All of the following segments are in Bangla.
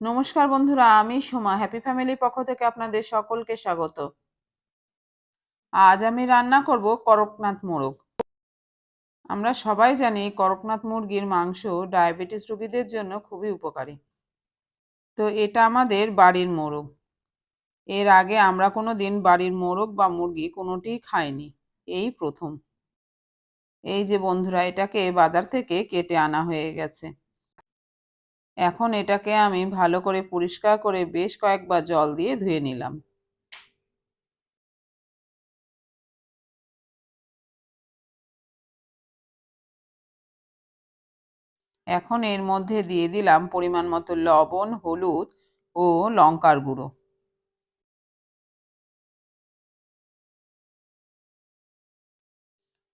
নমস্কার বন্ধুরা, আমি সোমা। হ্যাপি ফ্যামিলির পক্ষ থেকে আপনাদের সকলকে স্বাগত। আজ আমি রান্না করব করকনাথ মোরগ আমরা সবাই জানি করকনাথ মুরগির মাংস ডায়াবেটিস রোগীদের জন্য খুবই উপকারী। তো এটা আমাদের বাড়ির মোরগ এর আগে আমরা কোনো দিন বাড়ির মোরগ বা মুরগি কোনোটিই খাইনি। এই প্রথম। এই যে বন্ধুরা, এটাকে বাজার থেকে কেটে আনা হয়ে গেছে। এখন এটাকে আমি ভালো করে পরিষ্কার করে বেশ কয়েকবার জল দিয়ে ধুয়ে নিলাম। এখন এর মধ্যে দিয়ে দিলাম পরিমাণ মতো লবণ, হলুদ ও লঙ্কার গুঁড়ো।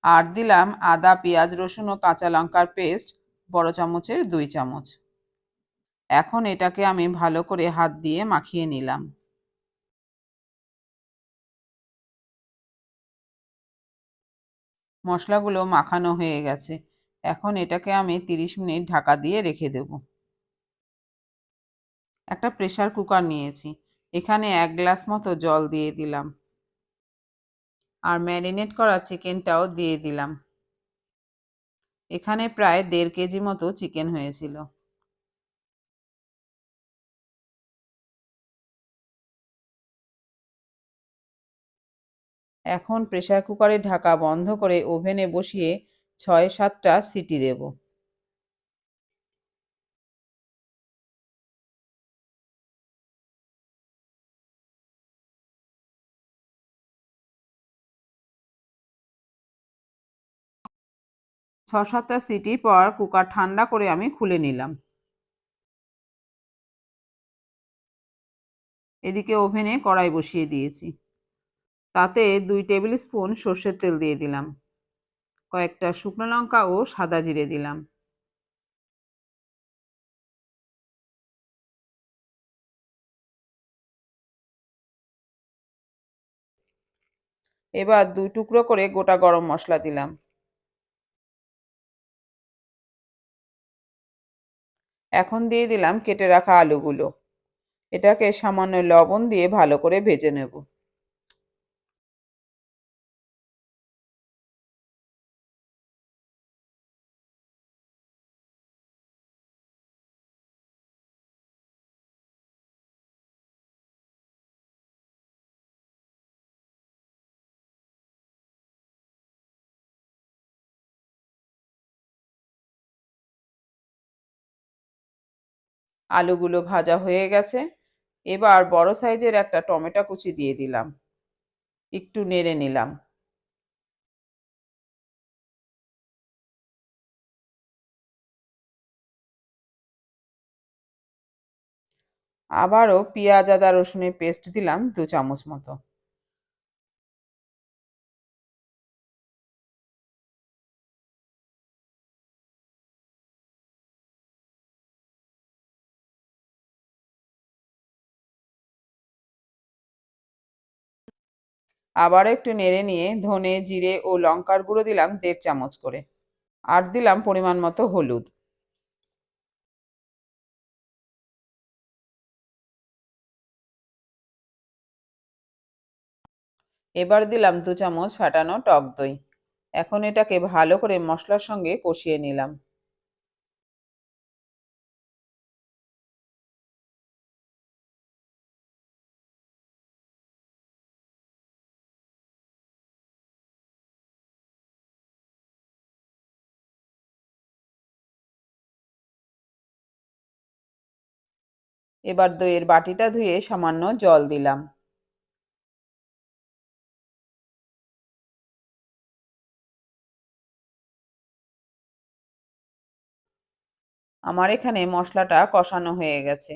আর দিলাম আদা, পেঁয়াজ, রসুন ও কাঁচা লঙ্কার পেস্ট, বড় চামচের দুই চামচ। এখন এটাকে আমি ভালো করে হাত দিয়ে মাখিয়ে নিলাম। মশলাগুলো মাখানো হয়ে গেছে। এখন এটাকে আমি 30 মিনিট ঢাকা দিয়ে রেখে দেব। একটা প্রেশার কুকার নিয়েছি। এখানে এক গ্লাস মতো জল দিয়ে দিলাম। আর ম্যারিনেট করা চিকেনটাও দিয়ে দিলাম। এখানে প্রায় দেড় কেজি মতো চিকেন হয়েছিল। এখন প্রেশার কুকারের ঢাকা বন্ধ করে ওভেনে বসিয়ে ছয় সাতটা সিটি দেব। ছ সাতটা সিটি পর কুকার ঠান্ডা করে আমি খুলে নিলাম। এদিকে ওভেনে কড়াই বসিয়ে দিয়েছি। তাতে দুই টেবিল স্পুন সর্ষের তেল দিয়ে দিলাম। কয়েকটা শুকনো লঙ্কা ও সাদা জিরে দিলাম। এবার দুই টুকরো করে গোটা গরম মশলা দিলাম। এখন দিয়ে দিলাম কেটে রাখা আলুগুলো। এটাকে সামান্য লবণ দিয়ে ভালো করে ভেজে নেব। আলুগুলো ভাজা হয়ে গেছে। এবার বড় সাইজের একটা টমেটো কুচি দিয়ে দিলাম। একটু নেড়ে নিলাম। আবারও পেঁয়াজ, আদা, রসুনের পেস্ট দিলাম দু চামচ মতো। আবার একটু নেড়ে নিয়ে ধনে, জিরে ও লঙ্কার গুঁড়ো দিলাম দেড় চামচ করে। আর দিলাম পরিমাণ মতো হলুদ। এবার দিলাম দু চামচ ফাটানো টক দই। এখন এটাকে ভালো করে মশলার সঙ্গে কষিয়ে নিলাম। এবার দইয়ের বাটিটা ধুয়ে সামান্য জল দিলাম। আমার এখানে মশলাটা কষানো হয়ে গেছে।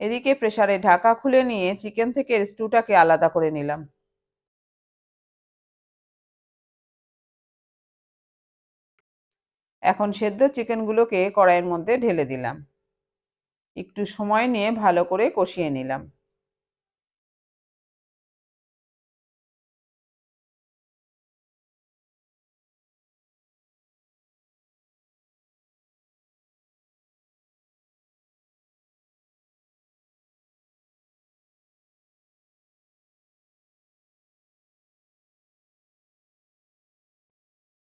এদিকে প্রেসারে ঢাকা খুলে নিয়ে চিকেন থেকে স্টুটাকে আলাদা করে নিলাম। এখন সেদ্ধ চিকেনগুলোকে কড়াইয়ের মধ্যে ঢেলে দিলাম। একটু সময় নিয়ে ভালো করে কষিয়ে নিলাম।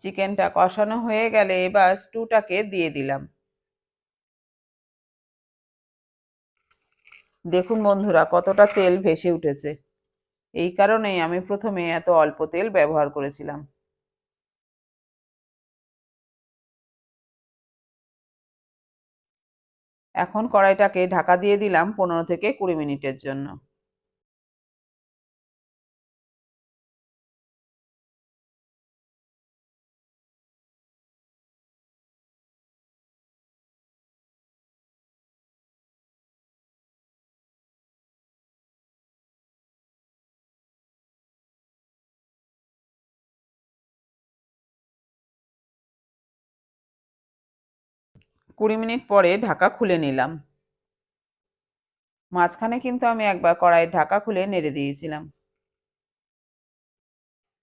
চিকেনটা কষানো হয়ে গেলে এবার স্টুটাকে দিয়ে দিলাম। দেখুন বন্ধুরা, কতটা তেল ভেসে উঠেছে। এই কারণেই আমি প্রথমে এত অল্প তেল ব্যবহার করেছিলাম। এখন কড়াইটাকে ঢাকা দিয়ে দিলাম পনেরো থেকে কুড়ি মিনিটের জন্য। কুড়ি মিনিট পরে ঢাকা খুলে নিলাম। মাঝখানে কিন্তু আমি একবার কড়াইয়ের ঢাকা খুলে নেড়ে দিয়েছিলাম।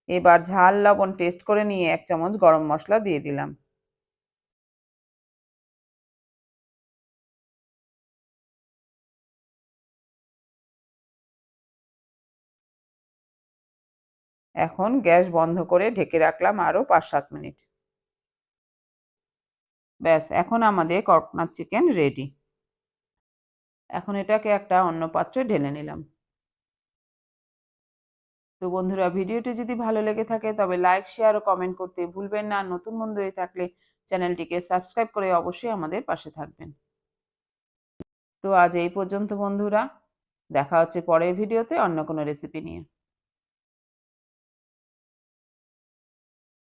এবার ঝাল, লবণ টেস্ট করে নিয়ে এক চামচ গরম মশলা দিয়ে দিলাম। এখন গ্যাস বন্ধ করে ঢেকে রাখলাম আরও পাঁচ সাত মিনিট। ব্যাস, এখন আমাদের করকনাথ চিকেন রেডি এখন এটাকে একটা অন্য পাত্রে ঢেলে নিলাম। তো বন্ধুরা, ভিডিওটি যদি ভালো লেগে থাকে, তবে লাইক শেয়ার ও কমেন্ট করতে ভুলবেন না। নতুন বন্ধু হয়ে থাকলে চ্যানেলটিকে সাবস্ক্রাইব করে অবশ্যই আমাদের পাশে থাকবেন। তো আজ এই পর্যন্ত বন্ধুরা, দেখা হচ্ছে পরের ভিডিওতে অন্য কোনো রেসিপি নিয়ে।